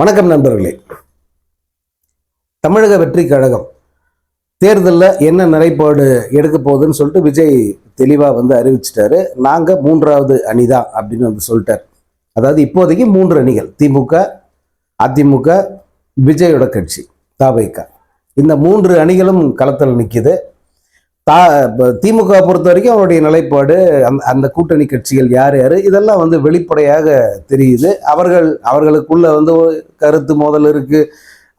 வணக்கம் நண்பர்களே. தமிழக வெற்றி கழகம் தேர்தலில் என்ன நிலைப்பாடு எடுக்க போகுதுன்னு சொல்லிட்டு விஜய் தெளிவாக வந்து அறிவிச்சிட்டாரு. நாங்கள் மூன்றாவது அணி தான் அப்படின்னு வந்து சொல்லிட்டார். அதாவது இப்போதைக்கு மூன்று அணிகள் திமுக அதிமுக விஜயோட கட்சி தாவைக்கா. இந்த மூன்று அணிகளும் களத்தில் நிற்கிது தா திமுக பொறுத்த வரைக்கும் அவருடைய நிலைப்பாடு அந்த அந்த கூட்டணி கட்சிகள் யார் யார் இதெல்லாம் வந்து வெளிப்படையாக தெரியுது. அவர்கள் அவர்களுக்குள்ள வந்து ஒரு கருத்து மோதல் இருக்குது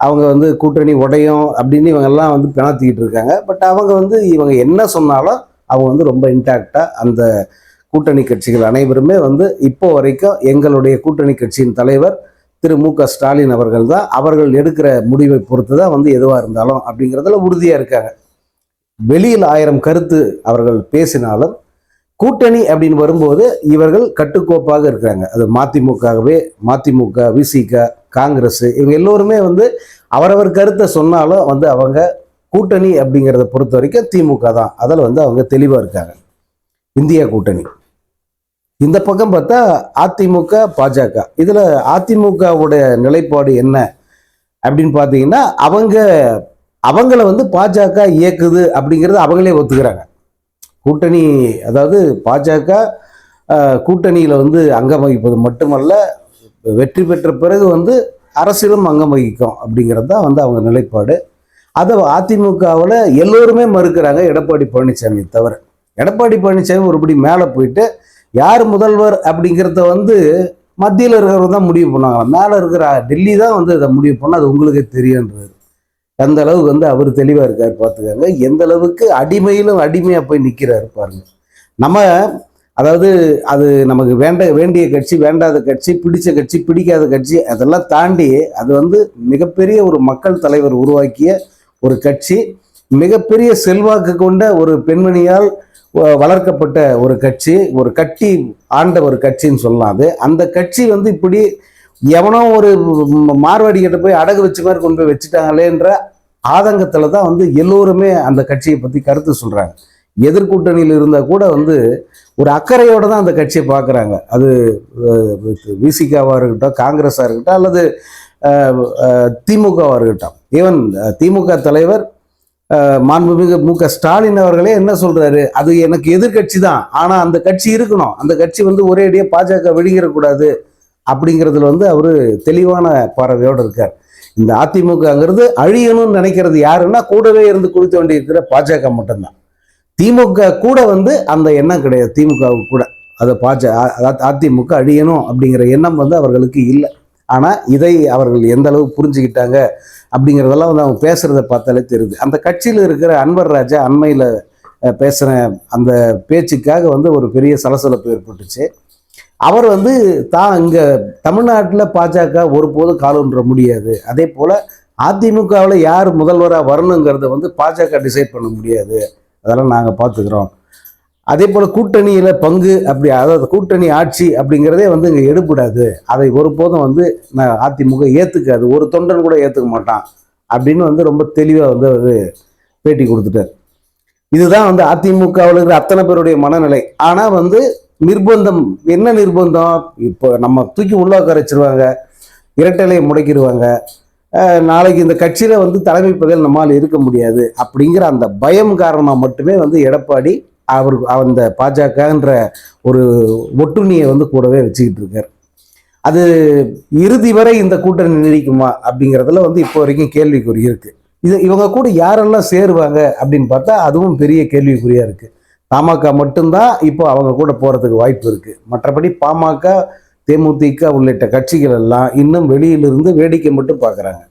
அவங்க வந்து கூட்டணி உடையும் அப்படின்னு இவங்கெல்லாம் வந்து பிணத்திக்கிட்டு இருக்காங்க. பட் அவங்க வந்து இவங்க என்ன சொன்னாலும் அவங்க வந்து ரொம்ப இன்டாக்டாக அந்த கூட்டணி கட்சிகள் அனைவருமே வந்து இப்போ வரைக்கும் எங்களுடைய கூட்டணி கட்சியின் தலைவர் திரு மு க ஸ்டாலின் அவர்கள் தான் அவர்கள் எடுக்கிற முடிவை பொறுத்து தான் வந்து எதுவாக இருந்தாலும் அப்படிங்கிறதுல உறுதியாக இருக்காங்க. வெளியில் ஆயிரம் கருத்து அவர்கள் பேசினாலும் கூட்டணி அப்படின்னு வரும்போது இவர்கள் கட்டுக்கோப்பாக இருக்கிறாங்க. அது மதிமுகவே மதிமுக விசிக காங்கிரஸ் இவங்க எல்லோருமே வந்து அவரவர் கருத்தை சொன்னாலும் வந்து அவங்க கூட்டணி அப்படிங்கிறத பொறுத்த வரைக்கும் திமுக தான். அதில் வந்து அவங்க தெளிவாக இருக்காங்க. இந்தியா கூட்டணி. இந்த பக்கம் பார்த்தா அதிமுக பாஜக. இதில் அதிமுகவுடைய நிலைப்பாடு என்ன அப்படின்னு பார்த்தீங்கன்னா அவங்க அவங்கள வந்து பாஜக இயக்குது அப்படிங்கிறது அவங்களே ஒத்துக்கிறாங்க. கூட்டணி அதாவது பாஜக கூட்டணியில் வந்து அங்கம் வகிப்பது மட்டுமல்ல வெற்றி பெற்ற பிறகு வந்து அரசியலும் அங்கம் வகிக்கும் அப்படிங்கிறது தான் வந்து அவங்க நிலைப்பாடு. அதை அதிமுகவில் எல்லோருமே மறுக்கிறாங்க எடப்பாடி பழனிசாமி தவிர. எடப்பாடி பழனிசாமி ஒருபடி மேலே போயிட்டு யார் முதல்வர் அப்படிங்கிறத வந்து மத்தியில் இருக்கிறவர் தான் முடிவு பண்ணாங்க மேலே இருக்கிற டெல்லி தான் வந்து இதை முடிவு பண்ணால் அது உங்களுக்கே தெரியுன்றது அந்த அளவுக்கு வந்து அவர் தெளிவாக இருக்கார் பார்த்துக்காங்க. எந்த அளவுக்கு அடிமையிலும் அடிமையாக போய் நிற்கிறாரு பாருங்க. நம்ம அதாவது அது நமக்கு வேண்ட வேண்டிய கட்சி வேண்டாத கட்சி பிடிச்ச கட்சி பிடிக்காத கட்சி அதெல்லாம் தாண்டி அது வந்து மிகப்பெரிய ஒரு மக்கள் தலைவர் உருவாக்கிய ஒரு கட்சி மிகப்பெரிய செல்வாக்கு கொண்ட ஒரு பெண்மணியால் வ- வளர்க்கப்பட்ட ஒரு கட்சி ஒரு கட்டி ஆண்ட ஒரு கட்சின்னு சொல்லலாம் அது. அந்த கட்சி வந்து இப்படி எவனோ ஒரு மார்வாடி கிட்ட போய் அடகு வச்ச மாதிரி கொண்டு போய் வச்சுட்டாங்களேன்ற ஆதங்கத்தில் தான் வந்து எல்லோருமே அந்த கட்சியை பற்றி கருத்து சொல்கிறாங்க எதிர்கூட்டணியில் இருந்தால் கூட வந்து ஒரு அக்கறையோடு தான் அந்த கட்சியை பார்க்குறாங்க. அது விசிகாவாக இருக்கட்டும் காங்கிரஸாக இருக்கட்டும் அல்லது திமுகவாக இருக்கட்டும். ஈவன் திமுக தலைவர் மாண்புமிகு மு க ஸ்டாலின் அவர்களே என்ன சொல்கிறாரு அது எனக்கு எதிர்க்கட்சி தான். ஆனால் அந்த கட்சி இருக்கணும். அந்த கட்சி வந்து ஒரேடியாக பாஜக வெளியிடக்கூடாது அப்படிங்கிறதுல வந்து அவர் தெளிவான பார்வையோடு இருக்கார். இந்த அதிமுகங்கிறது அழியணும்னு நினைக்கிறது யாருன்னா கூடவே இருந்து கொடுத்த வேண்டியிருக்கிற பாஜக மட்டும்தான். திமுக கூட வந்து அந்த எண்ணம் கிடையாது. திமுகவுக்கு கூட. அது பாஜ அதிமுக அழியணும் அப்படிங்கிற எண்ணம் வந்து அவர்களுக்கு இல்லை. ஆனால் இதை அவர்கள் எந்த அளவு புரிஞ்சுக்கிட்டாங்க அப்படிங்கிறதெல்லாம் வந்து அவங்க பேசுகிறத பார்த்தாலே தெரியுது. அந்த கட்சியில் இருக்கிற அன்வர் ராஜா அண்மையில் பேசுகிற அந்த பேச்சுக்காக வந்து ஒரு பெரிய சலசலப்பு ஏற்பட்டுச்சு. அவர் வந்து தான் இங்கே தமிழ்நாட்டில் பாஜக ஒருபோதும் காலூன்ற முடியாது. அதே போல் அதிமுகவில் யார் முதல்வராக வரணுங்கிறத வந்து பாஜக டிசைட் பண்ண முடியாது. அதெல்லாம் நாங்கள் பார்த்துக்கிறோம். அதே போல் கூட்டணியில் பங்கு அப்படி அதாவது கூட்டணி ஆட்சி அப்படிங்கிறதே வந்து இங்கே எடுப்படாது அதை ஒருபோதும் வந்து நான் அதிமுக ஏற்றுக்காது ஒரு தொண்டன் கூட ஏற்றுக்க மாட்டான் அப்படின்னு வந்து ரொம்ப தெளிவாக வந்து அவர் பேட்டி கொடுத்துட்டார். இதுதான் வந்து அதிமுகவில் இருக்கிற அத்தனை பேருடைய மனநிலை. ஆனால் வந்து நிர்பந்தம். என்ன நிர்பந்தம்? இப்போ நம்ம தூக்கி உள்ள வச்சிருவாங்க இரட்டலையை முடக்கிடுவாங்க நாளைக்கு இந்த கட்சியில் வந்து தலைமை பதவியில் நம்மால் இருக்க முடியாது அப்படிங்கிற அந்த பயம் காரணமாக மட்டுமே வந்து எடப்பாடி அவர் அந்த பாஜகன்ற ஒரு ஒட்டுணியை வந்து கூடவே வச்சுக்கிட்டு இருக்கார். அது இறுதி வரை இந்த கூட்டணி நீடிக்குமா அப்படிங்கிறதுல வந்து இப்போ வரைக்கும் கேள்விக்குறி இருக்குது இது இவங்க கூட யாரெல்லாம் சேருவாங்க அப்படின்னு பார்த்தா அதுவும் பெரிய கேள்விக்குறியாக இருக்குது தமாக மட்டும்தான் இப்போ அவங்க கூட போகிறதுக்கு வாய்ப்பு இருக்குது மற்றபடி பாமக தேமுதிக உள்ளிட்ட கட்சிகள் எல்லாம் இன்னும் வெளியிலிருந்து வேடிக்கை மட்டும் பார்க்குறாங்க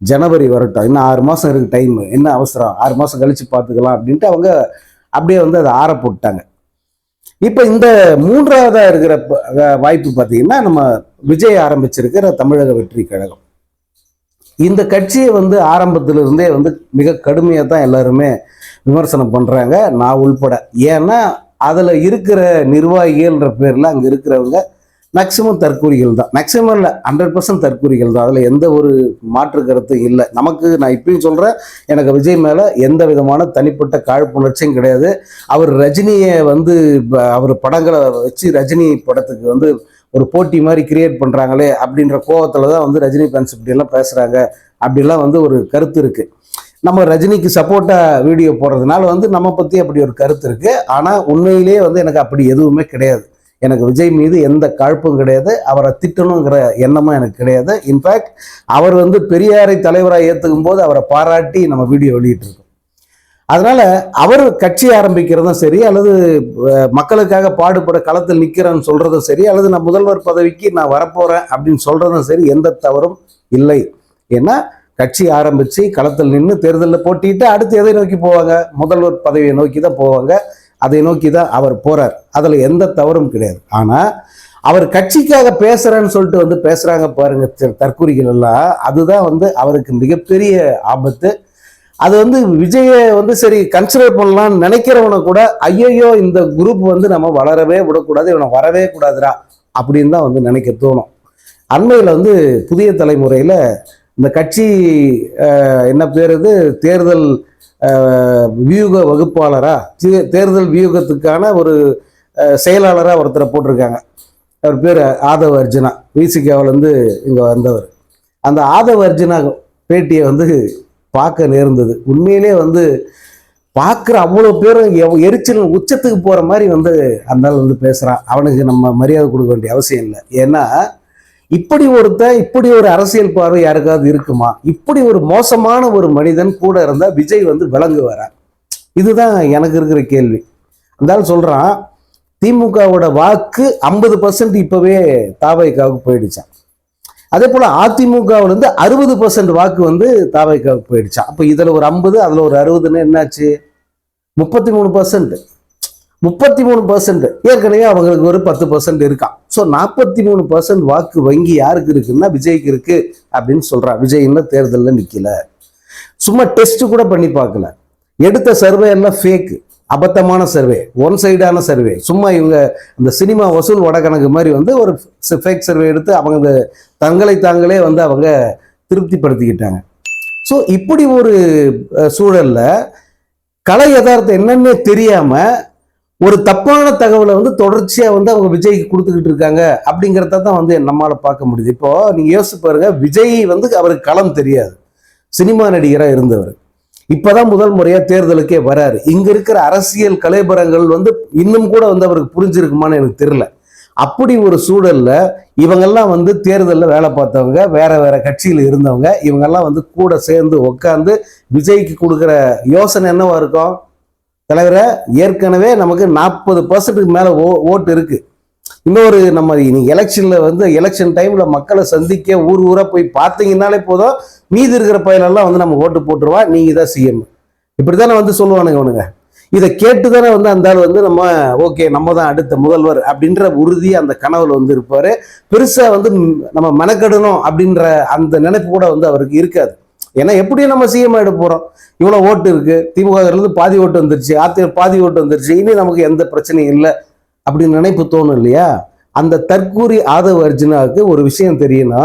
ஜனவரி வரட்டும். இன்னும் ஆறு மாதம் இருக்குது டைம் என்ன அவசரம்? ஆறு மாதம் கழித்து பார்த்துக்கலாம் அப்படின்ட்டு அவங்க அப்படியே வந்து அதை ஆற போட்டாங்க இப்போ இந்த மூன்றாவதாக இருக்கிற ப- வாய்ப்பு பார்த்தீங்கன்னா நம்ம விஜய் ஆரம்பிச்சிருக்கிற தமிழக வெற்றி கழகம். இந்த கட்சியை வந்து ஆரம்பத்திலிருந்தே வந்து மிக கடுமையாக தான் எல்லாருமே விமர்சனம் பண்ணுறாங்க நான் உள்பட. ஏன்னா அதில் இருக்கிற நிர்வாகிகள்ன்ற பேரில் அங்கே இருக்கிறவங்க மேக்சிமம் தற்கூறிகள் தான். மேக்சிமம் இல்லை ஹண்ட்ரட் பர்சன்ட் தற்கூரிகள் தான். அதில் எந்த ஒரு மாற்று கருத்தும் இல்லை. நமக்கு நான் இப்பயும் சொல்கிறேன் எனக்கு விஜய் மேலே எந்த விதமான தனிப்பட்ட காழ்ப்புணர்ச்சியும் கிடையாது. அவர் ரஜினியை வந்து அவர் படங்களை வச்சு ரஜினி படத்துக்கு வந்து ஒரு போட்டி மாதிரி கிரியேட் பண்ணுறாங்களே அப்படின்ற கோவத்தில் தான் வந்து ரஜினி ஃபேன்ஸ் இப்படியெல்லாம் பேசுகிறாங்க அப்படிலாம் வந்து ஒரு கருத்து இருக்குது நம்ம ரஜினிக்கு சப்போர்ட்டாக வீடியோ போடுறதுனால வந்து நம்ம பற்றி அப்படி ஒரு கருத்து இருக்குது ஆனால் உண்மையிலேயே வந்து எனக்கு அப்படி எதுவுமே கிடையாது. எனக்கு விஜய் மீது எந்த கழுப்பும் கிடையாது. அவரை திட்டணுங்கிற எண்ணமும் எனக்கு கிடையாது. இன்ஃபேக்ட் அவர் வந்து பெரியாரை தலைவராக ஏற்றுக்கும் போது அவரை பாராட்டி நம்ம வீடியோ வெளியிட்டிருக்கோம். அதனால அவர் கட்சி ஆரம்பிக்கிறதும் சரி அல்லது மக்களுக்காக பாடுபட களத்தில் நிற்கிறேன்னு சொல்றதும் சரி அல்லது நான் முதல்வர் பதவிக்கு நான் வரப்போறேன் அப்படின்னு சொல்றதும் சரி எந்த தவறும் இல்லை. ஏன்னா கட்சி ஆரம்பித்து களத்தில் நின்று தேர்தலில் போட்டிட்டு அடுத்து எதை நோக்கி போவாங்க? முதல்வர் பதவியை நோக்கி தான் போவாங்க. அதை நோக்கி தான் அவர் போகிறார் அதில் எந்த தவறும் கிடையாது. ஆனால் அவர் கட்சிக்காக பேசுகிறேன்னு சொல்லிட்டு வந்து பேசுகிறாங்க பாருங்க த- எல்லாம். அதுதான் வந்து அவருக்கு மிகப்பெரிய ஆபத்து. அது வந்து விஜயை வந்து சரி கன்சிடர் பண்ணலாம்னு நினைக்கிறவனை கூட ஐயையோ இந்த குரூப் வந்து நம்ம வளரவே விடக்கூடாது இவனை வரவே கூடாதுடா அப்படின்னு தான் வந்து நினைக்க தோணும். அண்மையில் வந்து புதிய தலைமுறையில் இந்த கட்சி என்ன பேர் இது? தேர்தல் வியூக வகுப்பாளராக தேர்தல் வியூகத்துக்கான ஒரு செயலாளராக ஒருத்தரை போட்டிருக்காங்க. அவர் பேர் ஆதவ அர்ஜுனா. விசிகாவிலேருந்து இங்கே வந்தவர். அந்த ஆதவ அர்ஜுனா பேட்டியை வந்து பார்க்க நேர்ந்தது. உண்மையிலே வந்து பார்க்குற அவ்வளோ பேரும் எவ்- எரிச்சல் உச்சத்துக்கு போகிற மாதிரி வந்து அந்த ஆள் வந்து பேசுகிறான் அவனுக்கு நம்ம மரியாதை கொடுக்க வேண்டிய அவசியம் இல்லை. ஏன்னா இப்படி ஒருத்தன் இப்படி ஒரு அரசியல் பார்வை யாருக்காவது இருக்குமா? இப்படி ஒரு மோசமான ஒரு மனிதன் கூட இருந்தால் விஜய் வந்து விளங்குவாரா? இதுதான் எனக்கு இருக்கிற கேள்வி. அந்த ஆள் சொல்கிறான் திமுகவோட வாக்கு ஐம்பது பர்சன்ட் இப்போவே தாவைக்காவுக்கு போயிடுச்சான் அதே போல் அதிமுகவிலேருந்து அறுபது பர்சன்ட் வாக்கு வந்து தாவைக்காவுக்கு போயிடுச்சா. அப்போ இதில் ஒரு ஐம்பது அதில் ஒரு அறுபதுன்னு என்னாச்சு? முப்பத்தி மூணு பர்சன்ட் முப்பத்தி மூணு பர்சன்ட் ஏற்கனவே அவங்களுக்கு ஒரு பத்து பர்சன்ட் இருக்கான் ஸோ நாற்பத்தி மூணு பர்சன்ட் வாக்கு வங்கி யாருக்கு இருக்குன்னா விஜய்க்கு இருக்கு அப்படின்னு சொல்கிறான் விஜய் இன்னும் தேர்தலில் நிற்கல சும்மா டெஸ்ட் கூட பண்ணி பார்க்கல. எடுத்த சர்வே எல்லாம் ஃபேக்கு அபத்தமான சர்வே ஒன் சைடான சர்வே சும்மா இவங்க இந்த சினிமா வசூல் வடகணக்கு மாதிரி வந்து ஒரு ஃபேக் சர்வே எடுத்து அவங்க தங்களை தாங்களே வந்து அவங்க திருப்திப்படுத்திக்கிட்டாங்க. ஸோ இப்படி ஒரு சூழலில் கலை யதார்த்தம் என்னன்னே தெரியாமல் ஒரு தப்பான தகவலை வந்து தொடர்ச்சியாக வந்து அவங்க விஜய்க்கு கொடுத்துக்கிட்டு இருக்காங்க அப்படிங்கிறத தான் வந்து நம்மளால் பார்க்க முடியுது. இப்போது நீங்கள் யோசிச்சு பாருங்க விஜய் வந்து அவருக்கு களம் தெரியாது. சினிமா நடிகராக இருந்தவர். இப்பதான் முதல் முறையாக தேர்தலுக்கே வராரு. இங்க இருக்கிற அரசியல் கலைபரங்கள் வந்து இன்னும் கூட வந்து அவருக்கு புரிஞ்சிருக்குமான்னு எனக்கு தெரியல. அப்படி ஒரு சூழல்ல இவங்கெல்லாம் வந்து தேர்தலில் வேலை பார்த்தவங்க வேற வேற கட்சியில் இருந்தவங்க இவங்கெல்லாம் வந்து கூட சேர்ந்து உட்காந்து விஜய்க்கு கொடுக்குற யோசனை என்னவா இருக்கும்? தலைவரை ஏற்கனவே நமக்கு நாற்பது பர்சன்ட்டுக்கு மேலே ஓ ஓட்டு இருக்குது இன்னொரு நம்ம நீங்க எலெக்ஷன்ல வந்து எலெக்ஷன் டைம்ல மக்களை சந்திக்க ஊர் ஊரா போய் பார்த்தீங்கன்னாலே போதும். மீதி இருக்கிற பயனெல்லாம் வந்து நம்ம ஓட்டு போட்டுருவா. நீங்க தான் சிஎம் இப்படித்தானே வந்து சொல்லுவானுங்க அவனுங்க. இதை கேட்டு தானே வந்து அந்த ஆள் வந்து நம்ம ஓகே நம்ம தான் அடுத்த முதல்வர் அப்படின்ற உறுதி அந்த கனவுல வந்து இருப்பாரு. பெருசா வந்து நம்ம மெனக்கெடணும் அப்படின்ற அந்த நினைப்பு கூட வந்து அவருக்கு இருக்காது. ஏன்னா எப்படியும் நம்ம சிஎம் ஆயிட போறோம். இவ்வளவு ஓட்டு இருக்கு. திமுக இருந்து பாதி ஓட்டு வந்துருச்சு. அதிமுக பாதி ஓட்டு வந்துருச்சு. இனி நமக்கு எந்த பிரச்சனையும் இல்லை. அப்படின்னு நினைப்பு தோணும் இல்லையா? அந்த தற்கூரி ஆதவ அர்ஜுனாவுக்கு ஒரு விஷயம் தெரியும்னா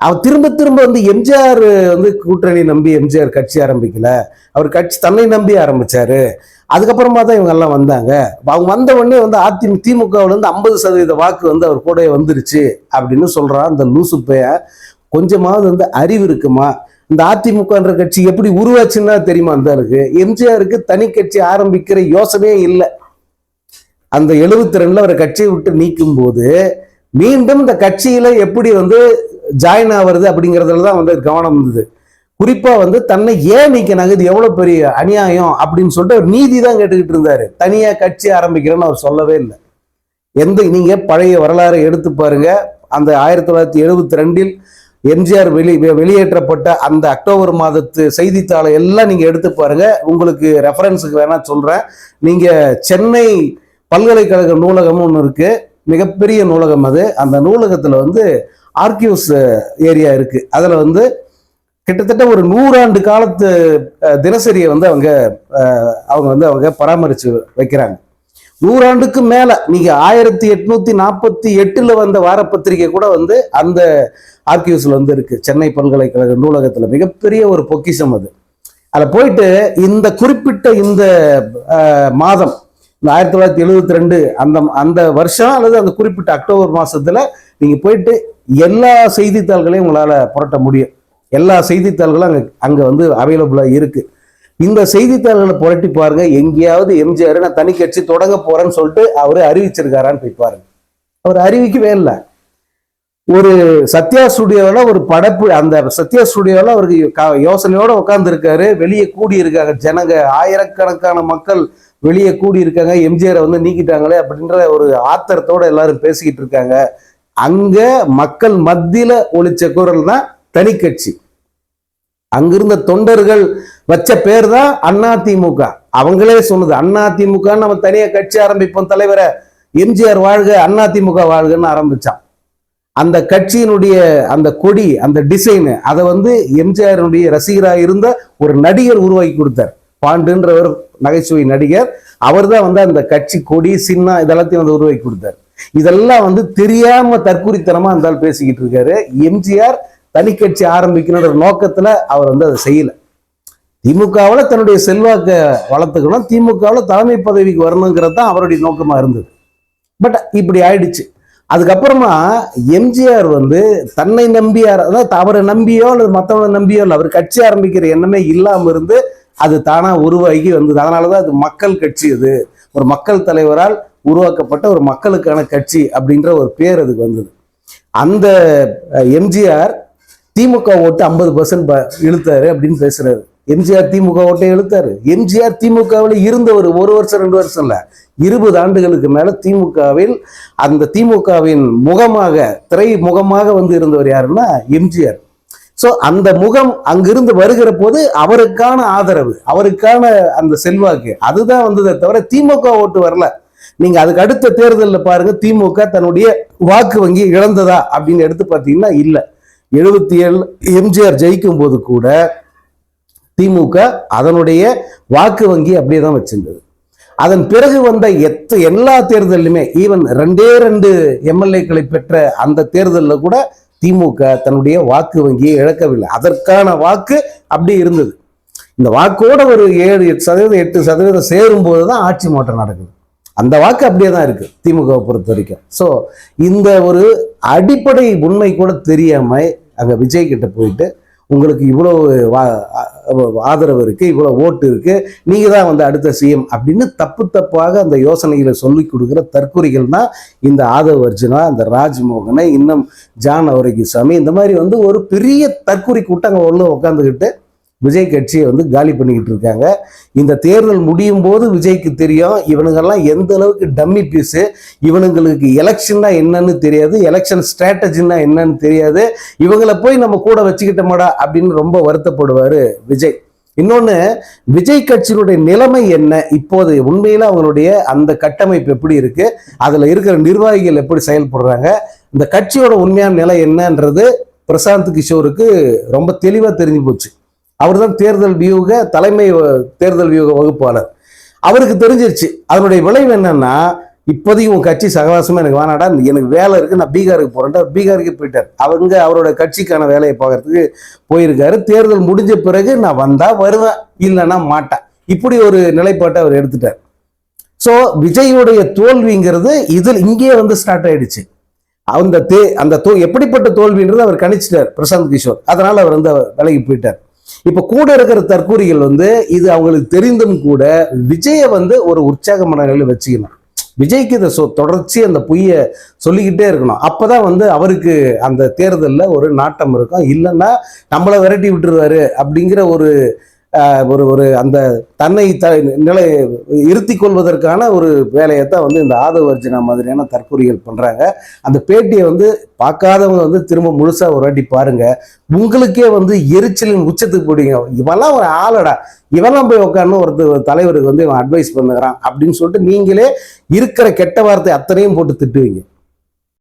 அவர் திரும்ப திரும்ப வந்து எம்ஜிஆர் வந்து கூட்டணி நம்பி எம்ஜிஆர் கட்சி ஆரம்பிக்கல. அவர் கட்சி தன்னை நம்பி ஆரம்பிச்சாரு. அதுக்கப்புறமா தான் இவங்கெல்லாம் வந்தாங்க. அவங்க வந்த உடனே வந்து அதி திமுகவில் இருந்து ஐம்பது சதவீத வாக்கு வந்து அவர் கூட வந்துருச்சு அப்படின்னு சொல்றான் அந்த லூசு பைய கொஞ்சமாவது வந்து அறிவு இருக்குமா? இந்த அதிமுகன்ற கட்சி எப்படி உருவாச்சுன்னா தெரியுமா அந்த ஆளுக்கு எம்ஜிஆருக்கு தனி கட்சி ஆரம்பிக்கிற யோசனையே இல்லை. அந்த எழுபத்தி ரெண்டுல அவர் கட்சியை விட்டு நீக்கும் போது மீண்டும் இந்த கட்சியில எப்படி வந்து ஜாயின் ஆகுறது அப்படிங்கிறதுல தான் வந்து கவனம் இருந்தது. குறிப்பா வந்து தன்னை ஏன் நீக்கினாங்க? இது எவ்வளவு பெரிய அநியாயம் அப்படின்னு சொல்லிட்டு அவர் நீதி தான் கேட்டுக்கிட்டு இருந்தாரு. தனியா கட்சி ஆரம்பிக்கிறேன்னு அவர் சொல்லவே இல்லை. எந்த நீங்க பழைய வரலாறை எடுத்து பாருங்க. அந்த ஆயிரத்தி தொள்ளாயிரத்தி எழுபத்தி ரெண்டில் எம்ஜிஆர் வெளி வெ- வெளியேற்றப்பட்ட அந்த அக்டோபர் மாதத்து செய்தித்தாளை எல்லாம் நீங்க எடுத்து பாருங்க. உங்களுக்கு ரெஃபரன்ஸுக்கு வேணா சொல்றேன். நீங்க சென்னை பல்கலைக்கழக நூலகமும் ஒன்று இருக்கு. மிகப்பெரிய நூலகம் அது. அந்த நூலகத்துல வந்து ஆர்கியூஸ் ஏரியா இருக்கு. அதுல வந்து கிட்டத்தட்ட ஒரு நூறாண்டு காலத்து தினசரியை வந்து அவங்க அவங்க வந்து அவங்க பராமரிச்சு வைக்கிறாங்க. நூறாண்டுக்கு மேல நீங்க ஆயிரத்தி எட்நூத்தி நாற்பத்தி எட்டுல வந்த வார பத்திரிகை கூட வந்து அந்த ஆர்கியூஸ்ல வந்து இருக்கு. சென்னை பல்கலைக்கழக நூலகத்துல. மிகப்பெரிய ஒரு பொக்கிஷம் அது. அதில் போயிட்டு இந்த குறிப்பிட்ட இந்த மாதம் இந்த ஆயிரத்தி தொள்ளாயிரத்தி எழுபத்தி ரெண்டு அந்த அந்த வருஷம் அல்லது அந்த குறிப்பிட்ட அக்டோபர் மாசத்துல நீங்க போயிட்டு எல்லா செய்தித்தாள்களையும் உங்களால புரட்ட முடியும். எல்லா செய்தித்தாள்களும் அங்க அங்க வந்து அவைலபிளா இருக்கு. இந்த செய்தித்தாள்களை புரட்டி பாருங்க. எங்கேயாவது எம்ஜிஆர் நான் தனி கட்சி தொடங்க போறேன்னு சொல்லிட்டு அவர் அறிவிச்சிருக்காரான்னு போய் பாருங்க. அவர் அறிவிக்கவே இல்லை. ஒரு சத்யா ஸ்டுடியோவில் ஒரு படப்பு அந்த சத்யா ஸ்டுடியோவில் அவருக்கு யோசனையோடு யோசனையோட வெளியே கூடியிருக்காங்க ஜனங்க ஆயிரக்கணக்கான மக்கள் வெளியே கூடி இருக்காங்க எம்ஜிஆரை வந்து நீக்கிட்டாங்களே அப்படின்ற ஒரு ஆத்திரத்தோட எல்லாரும் பேசிக்கிட்டு இருக்காங்க. அங்க மக்கள் மத்தியில ஒழிச்ச குரல் தான் தனி கட்சி அங்கிருந்த தொண்டர்கள் வச்ச பேர் தான் அண்ணா திமுக. அவங்களே சொன்னது அண்ணா திமுக நம்ம தனியா கட்சி ஆரம்பிப்போம் தலைவரை. எம்ஜிஆர் வாழ்க அண்ணா திமுக வாழ்கன்னு ஆரம்பிச்சான். அந்த கட்சியினுடைய அந்த கொடி அந்த டிசைனு அதை வந்து எம்ஜிஆருடைய ரசிகராக இருந்த ஒரு நடிகர் உருவாக்கி கொடுத்தார். பாண்டுன்றவர் நகைச்சுவை நடிகர். அவர் தான் வந்து அந்த கட்சி கொடி சின்ன இதெல்லாத்தையும் வந்து உருவாக்கி கொடுத்தார். இதெல்லாம் வந்து தெரியாம தற்குறித்தனமா இருந்தால் பேசிக்கிட்டு இருக்காரு. எம்ஜிஆர் தனி கட்சி ஆரம்பிக்கணுன்ற நோக்கத்துல அவர் வந்து அதை செய்யல. திமுகவில் தன்னுடைய செல்வாக்கை வளர்த்துக்கணும். திமுகவில் தலைமை பதவிக்கு வரணுங்கிறது தான் அவருடைய நோக்கமாக இருந்தது. பட் இப்படி ஆயிடுச்சு. அதுக்கப்புறமா எம்ஜிஆர் வந்து தன்னை நம்பியார் அதாவது அவரை நம்பியோ அல்லது மற்றவனை நம்பியோ இல்லை அவர் கட்சி ஆரம்பிக்கிற எண்ணமே இல்லாமல் இருந்து அது தானாக உருவாகி வந்தது. அதனாலதான் அது மக்கள் கட்சி அது. ஒரு மக்கள் தலைவரால் உருவாக்கப்பட்ட ஒரு மக்களுக்கான கட்சி அப்படின்ற ஒரு பேர் அதுக்கு வந்தது. அந்த எம்ஜிஆர் திமுக ஓட்டு ஐம்பது பர்சன்ட் இழுத்தாரு அப்படின்னு பேசுறாரு. எம்ஜிஆர் திமுக ஓட்டை இழுத்தாரு. எம்ஜிஆர் திமுகவில் இருந்தவர் ஒரு வருஷம் ரெண்டு வருஷம் இல்லை. இருபது ஆண்டுகளுக்கு மேல திமுகவில் அந்த திமுகவின் முகமாக திரை முகமாக வந்து இருந்தவர் யாருன்னா எம்ஜிஆர். ஸோ அந்த முகம் அங்கிருந்து வருகிற போது அவருக்கான ஆதரவு அவருக்கான அந்த செல்வாக்கு அதுதான் வந்ததே தவிர திமுக ஓட்டு வரல. நீங்க அதுக்கு அடுத்த தேர்தலில் பாருங்க திமுக தன்னுடைய வாக்கு வங்கி இழந்ததா அப்படின்னு எடுத்து பார்த்தீங்கன்னா இல்லை. எழுபத்தி ஏழு எம்ஜிஆர் ஜெயிக்கும் போது கூட திமுக அதனுடைய வாக்கு வங்கி அப்படியே தான் வச்சிருந்தது. அதன் பிறகு வந்த எத்த எல்லா தேர்தலுமே ஈவன் ரெண்டே ரெண்டு எம்எல்ஏக்களை பெற்ற அந்த தேர்தலில் கூட திமுக தன்னுடைய வாக்கு வங்கியை இழக்கவில்லை. அதற்கான வாக்கு அப்படி இருந்தது. இந்த வாக்கோட ஒரு ஏழு எட்டு சதவீதம் எட்டு சதவீதம் சேரும்போது தான் ஆட்சி மாற்றம் நடக்குது. அந்த வாக்கு அப்படியே தான் இருக்கு திமுகவை பொறுத்த வரைக்கும். ஸோ இந்த ஒரு அடிப்படை உண்மை கூட தெரியாம அங்கே விஜய் கிட்ட போயிட்டு உங்களுக்கு இவ்வளவு வா- ஆதரவு இருக்கு இவ்வளவு ஓட்டு இருக்கு நீங்க தான் வந்து அடுத்த சிஎம் அப்படின்னு தப்பு தப்பாக அந்த யோசனைகளை சொல்லி கொடுக்குற தற்குறிகள் தான் இந்த ஆதவ் அர்ஜுனா இந்த ராஜ்மோகனை இன்னும் ஜான் அவரகிசாமி இந்த மாதிரி வந்து ஒரு பெரிய தற்குறி கூட்டங்க உள்ள உட்காந்துக்கிட்டு விஜய் கட்சியை வந்து காலி பண்ணிக்கிட்டு இருக்காங்க. இந்த தேர்தல் முடியும் போது விஜய்க்கு தெரியும். இவனுங்கெல்லாம் எந்த அளவுக்கு டம்மி பீஸு இவனுங்களுக்கு எலெக்ஷன்னா என்னன்னு தெரியாது. எலெக்ஷன் ஸ்ட்ராட்டஜின்னா என்னன்னு தெரியாது. இவங்களை போய் நம்ம கூட வச்சுக்கிட்டோமாடா அப்படின்னு ரொம்ப வருத்தப்படுவார் விஜய். இன்னொன்று விஜய் கட்சியினுடைய நிலைமை என்ன? இப்போது உண்மையில் அவங்களுடைய அந்த கட்டமைப்பு எப்படி இருக்கு? அதில் இருக்கிற நிர்வாகிகள் எப்படி செயல்படுறாங்க? இந்த கட்சியோட உண்மையான நிலை என்னன்றது பிரசாந்த் கிஷோருக்கு ரொம்ப தெளிவாக தெரிஞ்சு போச்சு. அவர் தான் தேர்தல் வியூக தலைமை வ- தேர்தல் வியூக வகுப்பாளர். அவருக்கு தெரிஞ்சிருச்சு. அதனுடைய விளைவு என்னன்னா இப்போதைக்கு உன் கட்சி சகவாசமாக எனக்கு வேணாடா எனக்கு வேலை இருக்குது நான் பீகாருக்கு போகிறேன்டா பீகாருக்கு போயிட்டார். அவங்க அவரோட கட்சிக்கான வேலையை பார்க்கறதுக்கு போயிருக்காரு. தேர்தல் முடிஞ்ச பிறகு நான் வந்தால் வருவேன் இல்லைன்னா மாட்டேன். இப்படி ஒரு நிலைப்பாட்டை அவர் எடுத்துட்டார். ஸோ விஜயுடைய தோல்விங்கிறது இதில் இங்கேயே வந்து ஸ்டார்ட் ஆயிடுச்சு. அந்த தே அந்த தோ எப்படிப்பட்ட தோல்வின்றது அவர் கணிச்சிட்டார் பிரசாந்த் கிஷோர். அதனால் அவர் வந்து விலகி போயிட்டார். இப்போ கூட இருக்கிற தற்கூரிகள் வந்து இது அவங்களுக்கு தெரிந்தும் கூட விஜயை வந்து ஒரு உற்சாகமான மனநிலையில் வச்சுக்கணும். விஜய்க்கு இதை சொ தொடர்ச்சி அந்த பொய்யை சொல்லிக்கிட்டே இருக்கணும். அப்பதான் வந்து அவருக்கு அந்த தேர்தலில் ஒரு நாட்டம் இருக்கும். இல்லைன்னா நம்மளை விரட்டி விட்டுருவாரு அப்படிங்கிற ஒரு ஒரு ஒரு அந்த தன்னை த நிலை இருத்தி கொள்வதற்கான ஒரு வேலையை தான் வந்து இந்த ஆதவ அர்ஜுனா மாதிரியான தற்கொலைகள் பண்ணுறாங்க அந்த பேட்டியை வந்து பார்க்காதவங்க வந்து திரும்ப முழுசாக ஒரு வாட்டி பாருங்க. உங்களுக்கே வந்து எரிச்சலின் உச்சத்துக்கு போடுவீங்க. இவெல்லாம் ஒரு ஆளடா. இவெல்லாம் போய் உட்காந்து ஒருத்தர் தலைவருக்கு வந்து இவன் அட்வைஸ் பண்ணுகிறான் அப்படின்னு சொல்லிட்டு நீங்களே இருக்கிற கெட்ட வார்த்தை அத்தனையும் போட்டு திட்டுவீங்க.